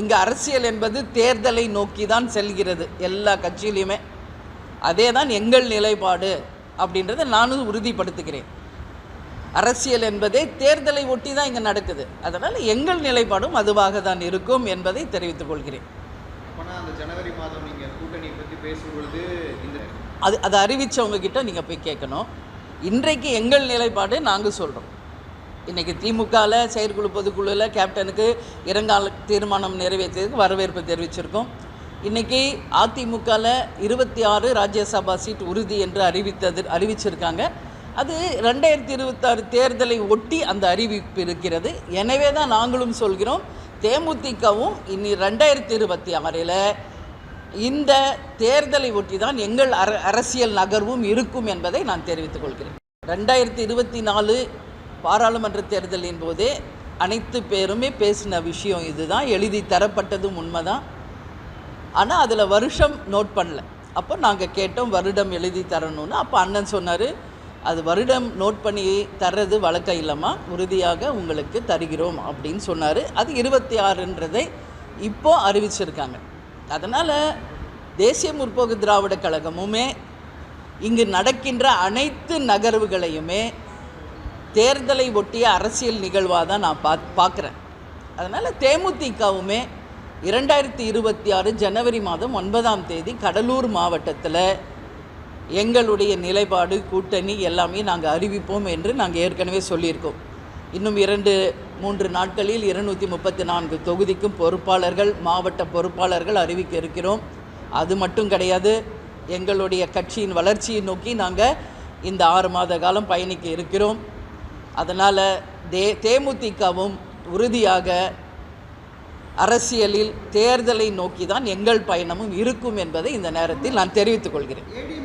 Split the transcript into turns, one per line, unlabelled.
இங்கே அரசியல் என்பது தேர்தலை நோக்கி தான் செல்கிறது. எல்லா கட்சியிலையுமே அதே தான் எங்கள் நிலைப்பாடு அப்படின்றத நானும் உறுதிப்படுத்துகிறேன். அரசியல் என்பதே தேர்தலை ஒட்டி தான் இங்கே நடக்குது. அதனால் எங்கள் நிலைப்பாடும் அதுவாக தான் இருக்கும் என்பதை தெரிவித்துக் கொள்கிறேன்.
ஜனவரி மாதம் நீங்கள் கூட்டணி பற்றி பேசும்பொழுது இந்த
அது அதை அறிவித்தவங்க கிட்ட நீங்கள் போய் கேட்கணும். இன்றைக்கு எங்கள் நிலைப்பாடு நாங்கள் சொல்கிறோம் இன்றைக்கி திமுகவில் செயற்குழு பொதுக்குழுவில் கேப்டனுக்கு இரங்கால தீர்மானம் நிறைவேற்றியதுக்கு வரவேற்பு தெரிவிச்சிருக்கோம். இன்றைக்கி அதிமுகவில் இருபத்தி ஆறு ராஜ்யசபா சீட் உறுதி என்று அறிவித்தது அறிவிச்சிருக்காங்க. அது ரெண்டாயிரத்தி இருபத்தாறு தேர்தலை ஒட்டி அந்த அறிவிப்பு இருக்கிறது. எனவே தான் நாங்களும் சொல்கிறோம் தேமுதிகவும் இனி ரெண்டாயிரத்தி இருபத்தி ஆறில் இந்த தேர்தலை ஒட்டி தான் எங்கள் அர அரசியல் நகர்வும் இருக்கும் என்பதை நான் தெரிவித்துக் கொள்கிறேன். ரெண்டாயிரத்தி இருபத்தி நாலு பாராளுமன்ற தேர்தலின் போதே அனைத்து பேருமே பேசின விஷயம் இதுதான். எழுதி தரப்பட்டதும் உண்மைதான். ஆனால் அதில் வருஷம் நோட் பண்ணல. அப்போ நாங்கள் கேட்டோம் வருடம் எழுதி தரணும்னு. அப்போ அண்ணன் சொன்னார் அது வருடம் நோட் பண்ணி தர்றது வழக்கம் இல்லைம்மா. உறுதியாக உங்களுக்கு தருகிறோம் அப்படின்னு சொன்னார். அது இருபத்தி ஆறுன்றதை இப்போ அறிவிச்சிருக்காங்க. அதனால் தேசிய முற்போக்கு திராவிட கழகமுமே இங்கு நடக்கின்ற அனைத்து நகர்வுகளையுமே தேர்தலை ஒட்டிய அரசியல் நிகழ்வாக தான் நான் பா பார்க்குறேன். அதனால் தேமுதிகவுமே இரண்டாயிரத்தி இருபத்தி ஆறு ஜனவரி மாதம் ஒன்பதாம் தேதி கடலூர் மாவட்டத்தில் எங்களுடைய நிலைப்பாடு கூட்டணி எல்லாமே நாங்கள் அறிவிப்போம் என்று நாங்கள் ஏற்கனவே சொல்லியிருக்கோம். இன்னும் இரண்டு மூன்று நாட்களில் இருநூற்றி முப்பத்தி நான்கு தொகுதிக்கும் பொறுப்பாளர்கள் மாவட்ட பொறுப்பாளர்கள் அறிவிக்க இருக்கிறோம். அது மட்டும் கிடையாது எங்களுடைய கட்சியின் வளர்ச்சியை நோக்கி நாங்கள் இந்த ஆறு மாத காலம் பயணிக்க இருக்கிறோம். அதனால் தே தேமுதிகவும் உறுதியாக அரசியலில் தேர்தலை நோக்கி தான் எங்கள் பயணமும் இருக்கும் என்பதை இந்த நேரத்தில் நான் தெரிவித்துக் கொள்கிறேன்.